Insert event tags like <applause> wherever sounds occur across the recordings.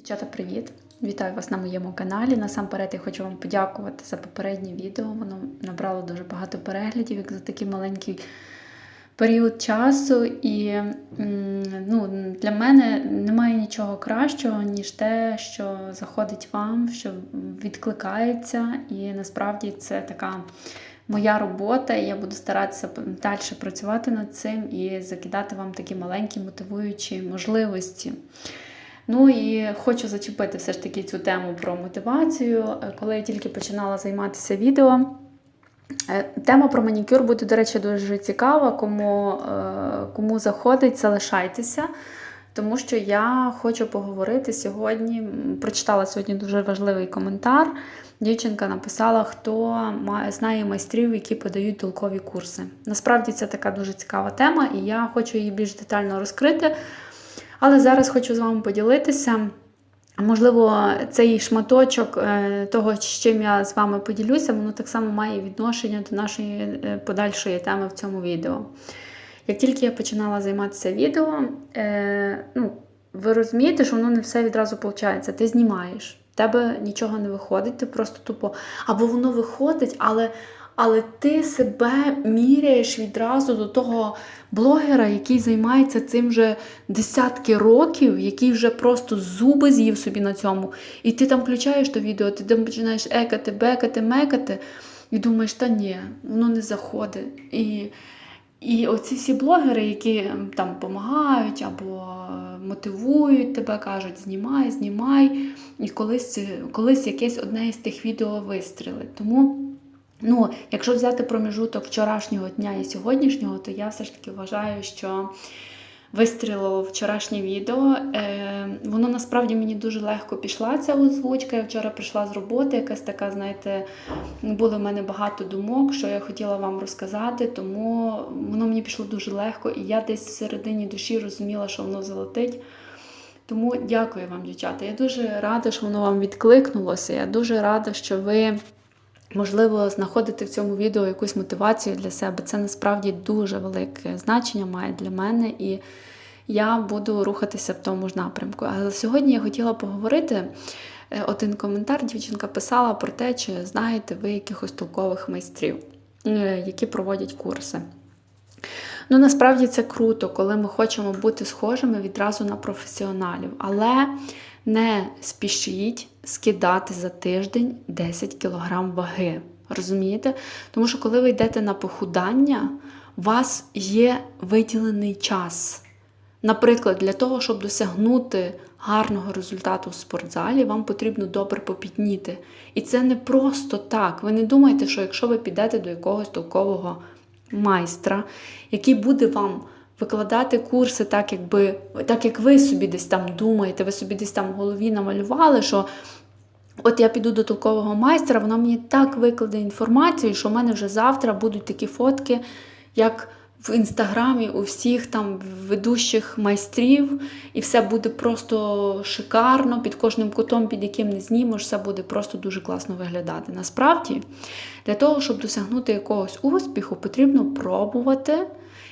Дівчата, привіт! Вітаю вас на моєму каналі. Насамперед я хочу вам подякувати за попереднє відео. Воно набрало дуже багато переглядів, як за такий маленький період часу. І ну, для мене немає нічого кращого, ніж те, що заходить вам, що відкликається. І насправді це така моя робота, і я буду старатися далі працювати над цим і закидати вам такі маленькі мотивуючі можливості. Ну і хочу зачепити все ж таки цю тему про мотивацію. Е, Коли я тільки починала займатися відео, е, тема про манікюр буде, до речі, дуже цікава. Кому, е, кому заходить, залишайтеся. Тому що я хочу поговорити сьогодні. Прочитала сьогодні дуже важливий коментар. Дівчинка написала, хто знає майстрів, які подають толкові курси. Насправді це така дуже цікава тема, і я хочу її більш детально розкрити. Але зараз хочу з вами поділитися. Можливо, цей шматочок е, того, з чим я з вами поділюся, воно так само має відношення до нашої е, подальшої теми в цьому відео. Як тільки я починала займатися відео, е, ну, ви розумієте, що воно не все відразу виходить. Ти знімаєш, в тебе нічого не виходить, ти просто тупо. Або воно виходить, але, але ти себе міряєш відразу до того блогера, який займається цим вже десятки років, який вже просто зуби з'їв собі на цьому. І ти там включаєш то відео, ти там починаєш екати, бекати, мекати, і думаєш, та ні, воно не заходить. І, і оці всі блогери, які там допомагають або мотивують тебе, кажуть, знімай, знімай, і колись, колись якесь одне із тих відео вистрілить. Тому. Ну, якщо взяти проміжуток вчорашнього дня і сьогоднішнього, то я все ж таки вважаю, що вистрілило вчорашнє відео. Е, воно насправді мені дуже легко пішла ця озвучка. Я вчора прийшла з роботи, якась така, знаєте, було в мене багато думок, що я хотіла вам розказати, тому воно мені пішло дуже легко, і я десь всередині душі розуміла, що воно залетить. Тому дякую вам, дівчата. Я дуже рада, що воно вам відкликнулося. Я дуже рада, що ви. Можливо, знаходити в цьому відео якусь мотивацію для себе. Це насправді дуже велике значення має для мене, і я буду рухатися в тому ж напрямку. Але сьогодні я хотіла поговорити. е, Один коментар дівчинка писала про те, чи знаєте ви якихось толкових майстрів, е, які проводять курси. Ну, насправді це круто, коли ми хочемо бути схожими відразу на професіоналів. Але не спішіть скидати за тиждень 10 кг ваги. Розумієте? Тому що коли ви йдете на похудання, у вас є виділений час. Наприклад, для того, щоб досягнути гарного результату в спортзалі, вам потрібно добре попітніти. І це не просто так. Ви не думайте, що якщо ви підете до якогось толкового майстра, який буде вам викладати курси так, якби, так як ви собі десь там думаєте, ви собі десь там в голові намалювали, що от я піду до толкового майстра, вона мені так викладе інформацію, що в мене вже завтра будуть такі фотки, як в інстаграмі у всіх там ведущих майстрів, і все буде просто шикарно, під кожним кутом, під яким не знімеш, все буде просто дуже класно виглядати. Насправді, для того, щоб досягнути якогось успіху, потрібно пробувати.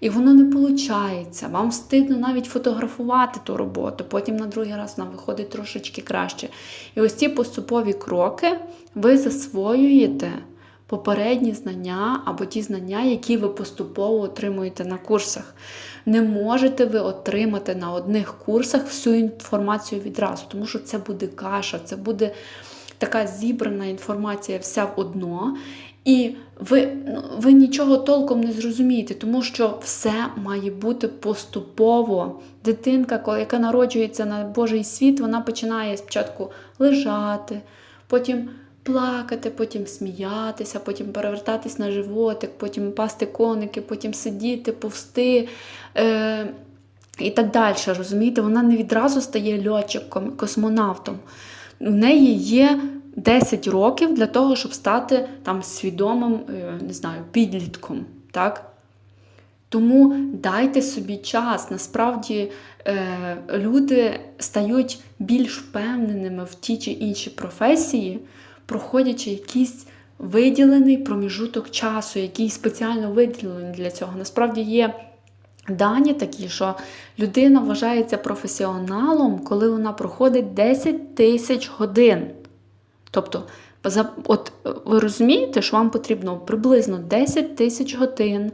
І воно не виходить. Вам стидно навіть фотографувати ту роботу, потім на другий раз вона виходить трошечки краще. І ось ці поступові кроки ви засвоюєте попередні знання або ті знання, які ви поступово отримуєте на курсах. Не можете ви отримати на одних курсах всю інформацію відразу, тому що це буде каша, це буде така зібрана інформація вся в одно. І ви, ну, ви нічого толком не зрозумієте, тому що все має бути поступово. Дитинка, яка народжується на Божий світ, вона починає спочатку лежати, потім плакати, потім сміятися, потім перевертатись на животик, потім пасти коники, потім сидіти, повсти. Е- і так далі. Розумієте, вона не відразу стає льотчиком, космонавтом. У неї є 10 років для того, щоб стати там свідомим, е, не знаю, підлітком. Так? Тому дайте собі час. Насправді е, люди стають більш впевненими в ті чи інші професії, проходячи якийсь виділений проміжуток часу, який спеціально виділений для цього. Насправді є дані такі, що людина вважається професіоналом, коли вона проходить 10 тисяч годин. Тобто, от ви розумієте, що вам потрібно приблизно 10 тисяч годин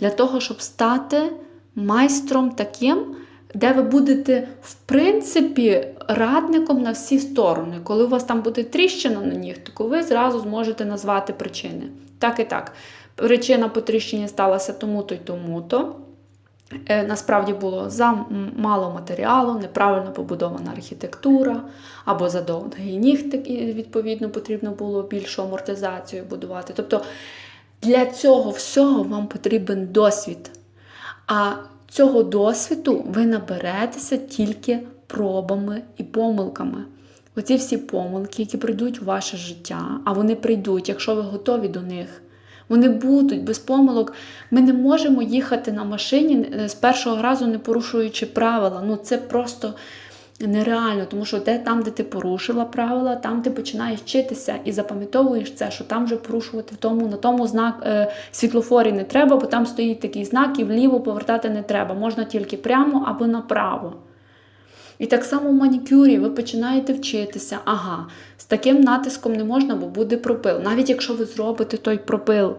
для того, щоб стати майстром таким, де ви будете, в принципі, радником на всі сторони. Коли у вас там буде тріщина на нігтику, ви зразу зможете назвати причини. Так і так. Причина по тріщині сталася тому-то й тому-то. Е, Насправді було замало матеріалу, неправильно побудована архітектура, або задовгий нігтик, і відповідно потрібно було більшу амортизацію будувати. Тобто для цього всього вам потрібен досвід. А цього досвіду ви наберетеся тільки пробами і помилками. Оці всі помилки, які прийдуть у ваше життя, а вони прийдуть, якщо ви готові до них. Вони будуть без помилок. Ми не можемо їхати на машині е, з першого разу, не порушуючи правила. Ну це просто нереально, тому що де там, де ти порушила правила, там ти починаєш вчитися і запам'ятовуєш це, що там вже порушувати в тому, на тому знак е, світлофорі не треба, бо там стоїть такий знак, і вліво повертати не треба. Можна тільки прямо або направо. І так само в манікюрі ви починаєте вчитися, ага, з таким натиском не можна, бо буде пропил. Навіть якщо ви зробите той пропил,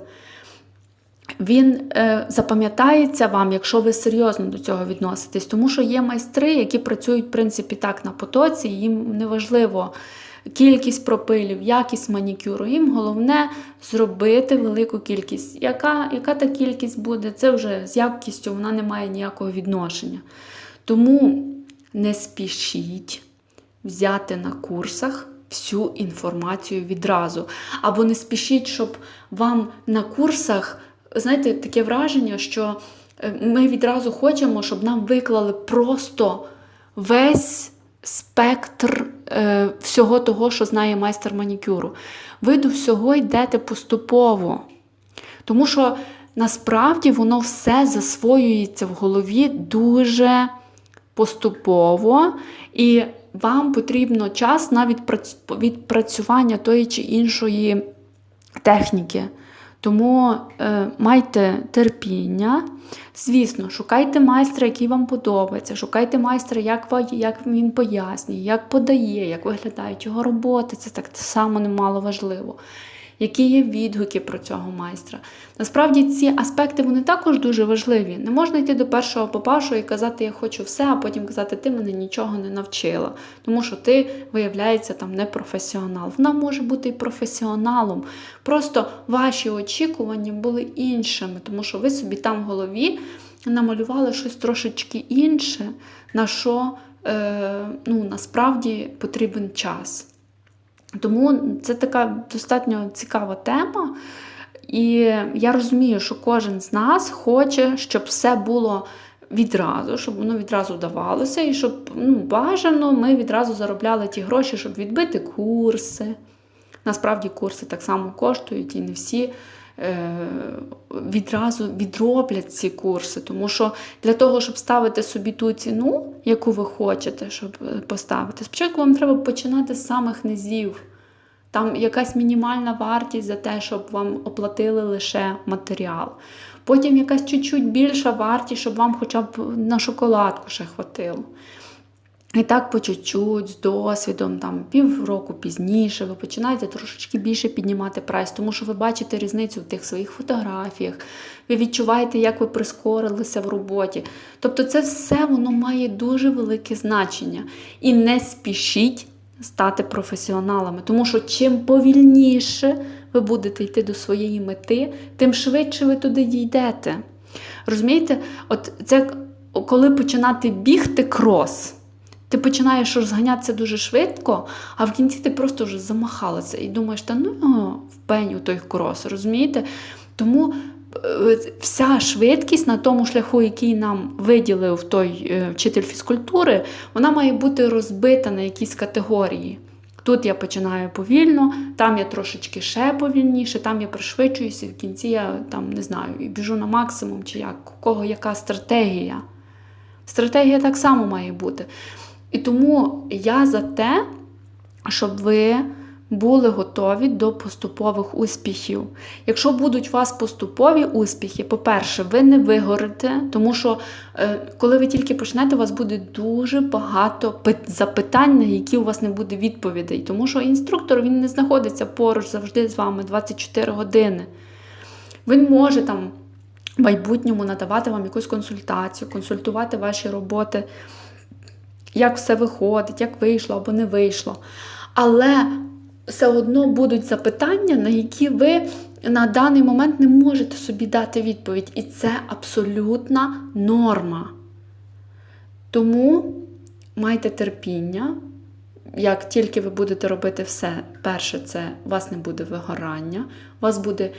він е, запам'ятається вам, якщо ви серйозно до цього відноситесь. Тому що є майстри, які працюють, в принципі, так на потоці, їм не важливо кількість пропилів, якість манікюру. Їм головне зробити велику кількість. Яка, яка та кількість буде, це вже з якістю вона не має ніякого відношення. Тому не спішіть взяти на курсах всю інформацію відразу. Або не спішіть, щоб вам на курсах, знаєте, таке враження, що е, ми відразу хочемо, щоб нам виклали просто весь спектр е, всього того, що знає майстер манікюру. Ви до всього йдете поступово. Тому що насправді воно все засвоюється в голові дуже поступово, і вам потрібно час на відпрацювання тої чи іншої техніки. Тому е, майте терпіння. Звісно, шукайте майстра, який вам подобається, шукайте майстра, як, як він пояснює, як подає, як виглядають його роботи. Це так само немало важливо. Які є відгуки про цього майстра. Насправді ці аспекти вони також дуже важливі. Не можна йти до першого попавшого і казати, я хочу все, а потім казати, ти мене нічого не навчила. Тому що ти, виявляється, там не професіонал. Вона може бути і професіоналом. Просто ваші очікування були іншими, тому що ви собі там в голові намалювали щось трошечки інше, на що е, ну, насправді потрібен час. Тому це така достатньо цікава тема. І я розумію, що кожен з нас хоче, щоб все було відразу, щоб воно відразу давалося, і щоб ну, бажано ми відразу заробляли ті гроші, щоб відбити курси. Насправді курси так само коштують, і не всі відразу відроблять ці курси. Тому що для того, щоб ставити собі ту ціну, яку ви хочете, щоб е, поставити, спочатку вам треба починати з самих низів. Там якась мінімальна вартість за те, щоб вам оплатили лише матеріал. Потім якась чуть-чуть більша вартість, щоб вам хоча б на шоколадку ще хватило. І так по чуть-чуть, з досвідом, там півроку пізніше, ви починаєте трошечки більше піднімати прайс, тому що ви бачите різницю в тих своїх фотографіях, ви відчуваєте, як ви прискорилися в роботі. Тобто, це все воно має дуже велике значення. І не спішіть стати професіоналами, тому що чим повільніше ви будете йти до своєї мети, тим швидше ви туди дійдете. Розумієте, от це коли починати бігти крос. Ти починаєш розганятися дуже швидко, а в кінці ти просто вже замахалася і думаєш, та ну в пеню той крос, розумієте? Тому е, вся швидкість на тому шляху, який нам виділив той е, вчитель фізкультури, вона має бути розбита на якісь категорії. Тут я починаю повільно, там я трошечки ще повільніше, там я пришвидшуюся, і в кінці я там не знаю, і біжу на максимум, чи як, у кого яка стратегія. Стратегія так само має бути. І тому я за те, щоб ви були готові до поступових успіхів. Якщо будуть у вас поступові успіхи, по-перше, ви не вигорите, тому що е, коли ви тільки почнете, у вас буде дуже багато запитань, на які у вас не буде відповідей. Тому що інструктор він не знаходиться поруч завжди з вами 24 години. Він може там в майбутньому надавати вам якусь консультацію, консультувати ваші роботи, як все виходить, як вийшло або не вийшло. Але все одно будуть запитання, на які ви на даний момент не можете собі дати відповідь. І це абсолютна норма. Тому майте терпіння. Як тільки ви будете робити все, перше, це у вас не буде вигорання, у вас буде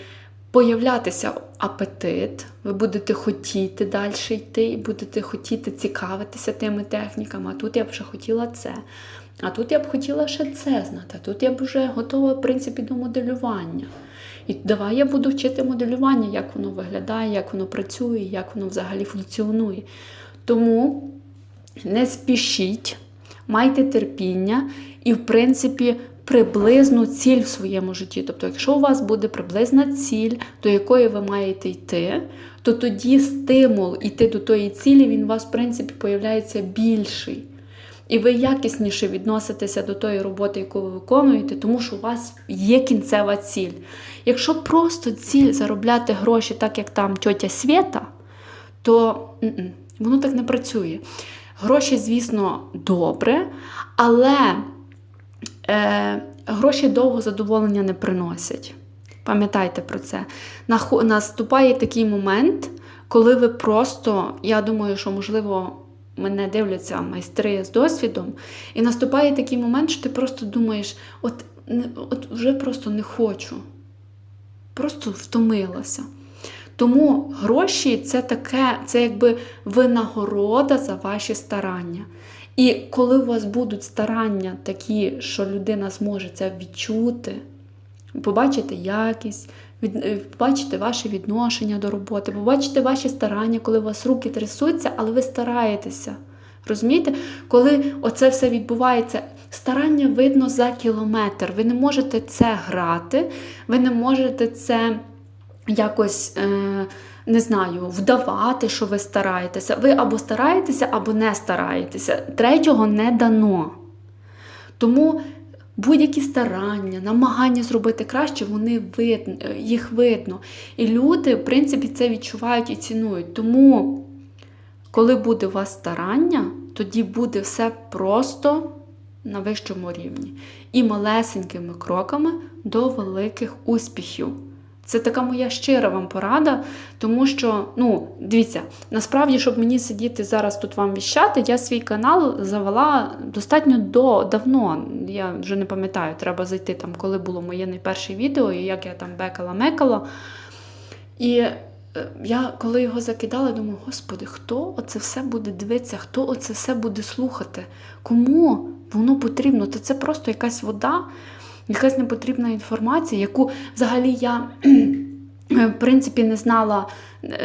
появлятися апетит, ви будете хотіти далі йти, і будете хотіти цікавитися тими техніками. А тут я б ще хотіла це. А тут я б хотіла ще це знати. А тут я б вже готова, в принципі, до моделювання. І давай я буду вчити моделювання, як воно виглядає, як воно працює, як воно взагалі функціонує. Тому не спішіть, майте терпіння і, в принципі, приблизну ціль в своєму житті. Тобто, якщо у вас буде приблизна ціль, до якої ви маєте йти, то тоді стимул йти до тої цілі, він у вас, в принципі, появляється більший. І ви якісніше відноситеся до тої роботи, яку ви виконуєте, тому що у вас є кінцева ціль. Якщо просто ціль заробляти гроші, так як там тьотя Свєта, то м-м, воно так не працює. Гроші, звісно, добре, але е, гроші довго задоволення не приносять. Пам'ятайте про це. Наступає такий момент, коли ви просто, я думаю, що можливо. Мене дивляться майстри з досвідом, і наступає такий момент, що ти просто думаєш, от, от вже просто не хочу, просто втомилася. Тому гроші це таке, це якби винагорода за ваші старання. І коли у вас будуть старання такі, що людина зможе це відчути, побачити якість, від, е, побачити ваше відношення до роботи, побачити ваші старання, коли у вас руки трясуться, але ви стараєтеся. Розумієте? Коли оце все відбувається, старання видно за кілометр. Ви не можете це грати, ви не можете це якось. Е- не знаю, вдавати, що ви стараєтеся. Ви або стараєтеся, або не стараєтеся. Третього не дано. Тому будь-які старання, намагання зробити краще, вони видно, їх видно. І люди, в принципі, це відчувають і цінують. Тому, коли буде у вас старання, тоді буде все просто на вищому рівні. І малесенькими кроками до великих успіхів. Це така моя щира вам порада, тому що, ну, дивіться, насправді, щоб мені сидіти зараз тут вам віщати, я свій канал завела достатньо до, давно. Я вже не пам'ятаю, треба зайти там, коли було моє найперше відео, і як я там бекала-мекала. І е, я коли його закидала, думаю, господи, хто оце все буде дивитися, хто оце все буде слухати? Кому воно потрібно? То це просто якась вода якась непотрібна інформація, яку взагалі я. <clears throat> В принципі, не знала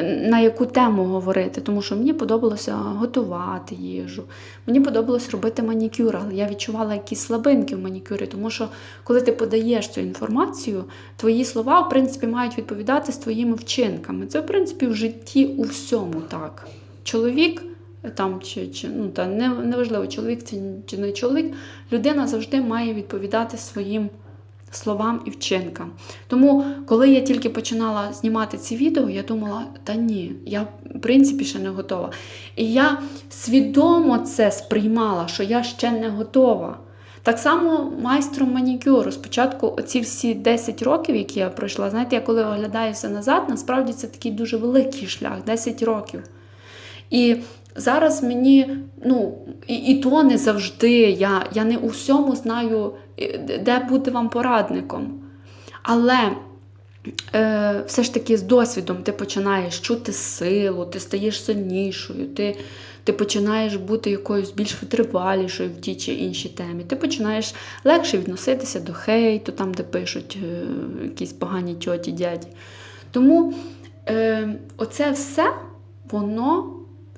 на яку тему говорити, тому що мені подобалося готувати їжу, мені подобалось робити манікюр, але я відчувала якісь слабинки в манікюрі, тому що коли ти подаєш цю інформацію, твої слова, в принципі, мають відповідати з твоїми вчинками. Це, в принципі, в житті у всьому так. Чоловік там чи, чи ну та не, неважливо, чоловік це чи не чоловік, людина завжди має відповідати своїм словам і вчинкам. Тому, коли я тільки починала знімати ці відео, я думала, та ні, я в принципі ще не готова. І я свідомо це сприймала, що я ще не готова. Так само майстром манікюру. Спочатку оці всі 10 років, які я пройшла, знаєте, я коли оглядаюся назад, насправді це такий дуже великий шлях 10 років. І зараз мені, ну, і, і то не завжди. Я, я не у всьому знаю, де бути вам порадником. Але е, все ж таки з досвідом ти починаєш чути силу, ти стаєш сильнішою, ти, ти починаєш бути якоюсь більш витривалішою в тій чи іншій темі. Ти починаєш легше відноситися до хейту, там, де пишуть е, якісь погані тьоті, дяді. Тому е, оце все, воно.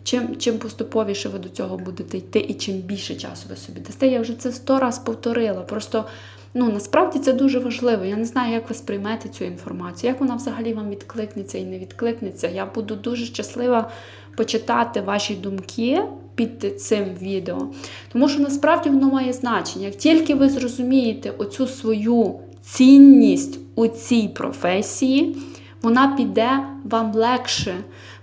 Чим чим поступовіше ви до цього будете йти, і чим більше часу ви собі дасте, я вже це сто раз повторила. Просто Ну, насправді це дуже важливо. Я не знаю, як ви сприймете цю інформацію, як вона взагалі вам відкликнеться і не відкликнеться. Я буду дуже щаслива почитати ваші думки під цим відео. Тому що насправді воно має значення. Як тільки ви зрозумієте оцю свою цінність у цій професії, вона піде вам легше.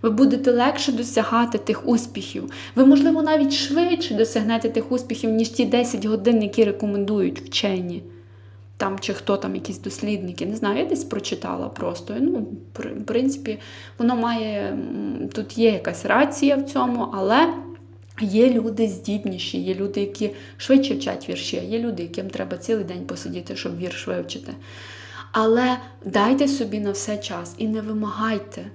Ви будете легше досягати тих успіхів. Ви, можливо, навіть швидше досягнете тих успіхів, ніж ті 10 годин, які рекомендують вчені. Там чи хто там, якісь дослідники, не знаю, я десь прочитала просто. Ну, в принципі, воно має, тут є якась рація в цьому, але є люди здібніші, є люди, які швидше вчать вірші, а є люди, яким треба цілий день посидіти, щоб вірш вивчити. Але дайте собі на все час і не вимагайте.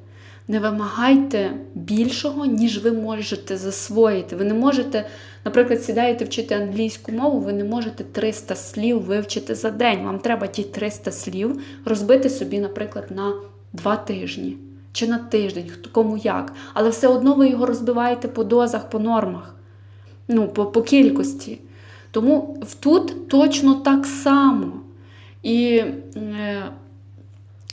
Не вимагайте більшого, ніж ви можете засвоїти. Ви не можете, наприклад, сідаєте вчити англійську мову, ви не можете 300 слів вивчити за день. Вам треба ті 300 слів розбити собі, наприклад, на 2 тижні чи на тиждень, кому як. Але все одно ви його розбиваєте по дозах, по нормах, ну, по, по кількості. Тому тут точно так само. І е,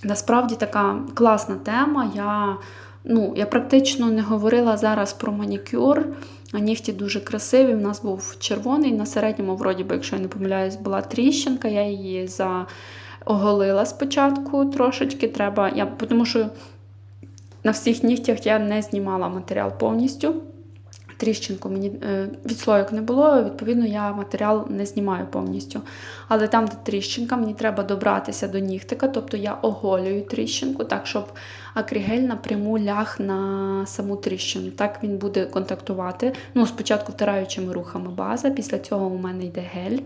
насправді така класна тема. Я ну, я практично не говорила зараз про манікюр. Нігті дуже красиві. У нас був червоний. На середньому, вроді би, якщо я не помиляюсь, була тріщинка. Я її заоголила спочатку трошечки. Треба, я, Тому що на всіх нігтях я не знімала матеріал повністю. Тріщинку мені е, відслойок не було, відповідно, я матеріал не знімаю повністю. Але там, де тріщинка, мені треба добратися до нігтика, тобто я оголюю тріщинку, так, щоб акригель напряму ляг на саму тріщину. Так він буде контактувати. Ну, Спочатку втираючими рухами база, після цього у мене йде гель.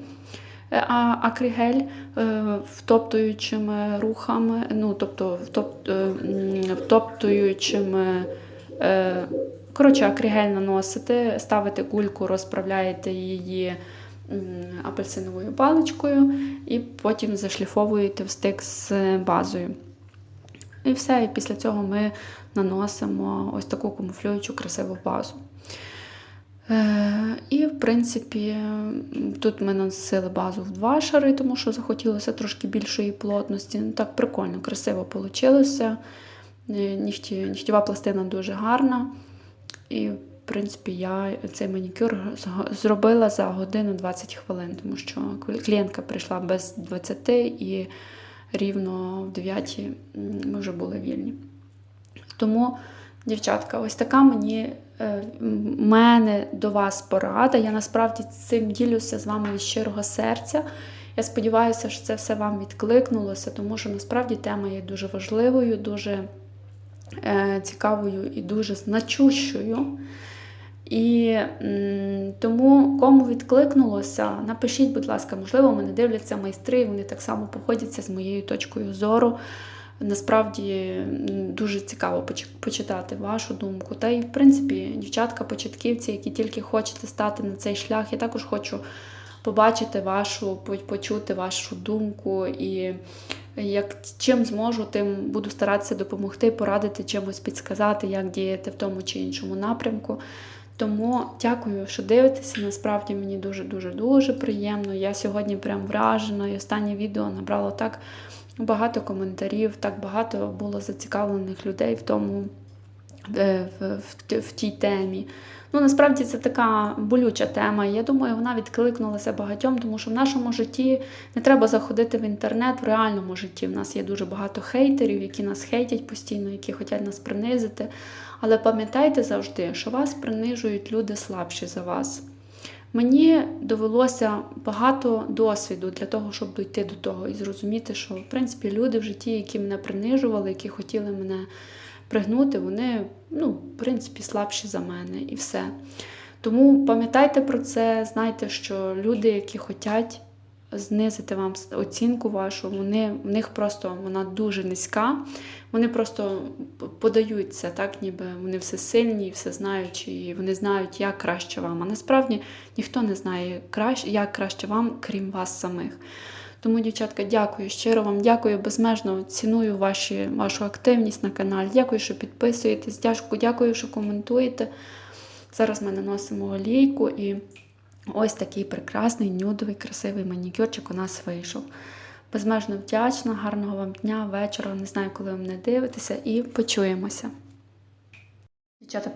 е, А акригель е, втоптуючими рухами, ну, тобто втоп, втоптуючими. Е, Коротше, акригель наносите, ставите гульку, розправляєте її апельсиновою паличкою і потім зашліфовуєте в стик з базою. І все, і після цього ми наносимо ось таку камуфлюючу красиву базу. Е, І, в принципі, тут ми наносили базу в два шари, тому що захотілося трошки більшої плотності. Ну, Так прикольно, красиво вийшло. Нігті, нігтєва пластина дуже гарна. І, в принципі, я цей манікюр зробила за годину 20 хвилин, тому що клієнтка прийшла без 20 і рівно в 9 ми вже були вільні. Тому, дівчатка, ось така мені е, мене до вас порада. Я насправді цим ділюся з вами від щирого серця. Я сподіваюся, що це все вам відкликнулося, тому що насправді тема є дуже важливою, дуже цікавою і дуже значущою. І тому, кому відкликнулося, напишіть, будь ласка, можливо, мене дивляться майстри, вони так само походяться з моєю точкою зору. Насправді дуже цікаво почитати вашу думку. Та й, в принципі, дівчатка-початківці, які тільки хочете стати на цей шлях, я також хочу побачити вашу, почути вашу думку. І як чим зможу, тим буду старатися допомогти, порадити чимось підсказати, як діяти в тому чи іншому напрямку. Тому дякую, що дивитеся. Насправді мені дуже-дуже дуже приємно. Я сьогодні прям вражена. І останнє відео набрало так багато коментарів, так багато було зацікавлених людей в тому, в, в, в, в тій темі. Ну, насправді це така болюча тема. Я думаю, вона відкликнулася багатьом, тому що в нашому житті не треба заходити в інтернет в реальному житті. В нас є дуже багато хейтерів, які нас хейтять постійно, які хочуть нас принизити. Але пам'ятайте завжди, що вас принижують люди слабші за вас. Мені довелося багато досвіду для того, щоб дійти до того і зрозуміти, що в принципі люди в житті, які мене принижували, які хотіли мене пригнути, вони, ну, в принципі, слабші за мене і все. Тому пам'ятайте про це, знайте, що люди, які хочуть знизити вам оцінку вашу, вони, в них просто вона дуже низька. Вони просто подають це, так, ніби вони все сильні, все знаючі, і вони знають, як краще вам. А насправді ніхто не знає, як краще вам, крім вас самих. Тому, дівчатка, дякую щиро вам, дякую безмежно. Ціную ваші, вашу активність на каналі. Дякую, що підписуєтесь. Дякую, що коментуєте. Зараз ми наносимо олійку і Ось такий прекрасний, нюдовий, красивий манікюрчик у нас вийшов. Безмежно вдячна, гарного вам дня, вечора. Не знаю, коли ви мене дивитеся, і почуємося. Дівчата,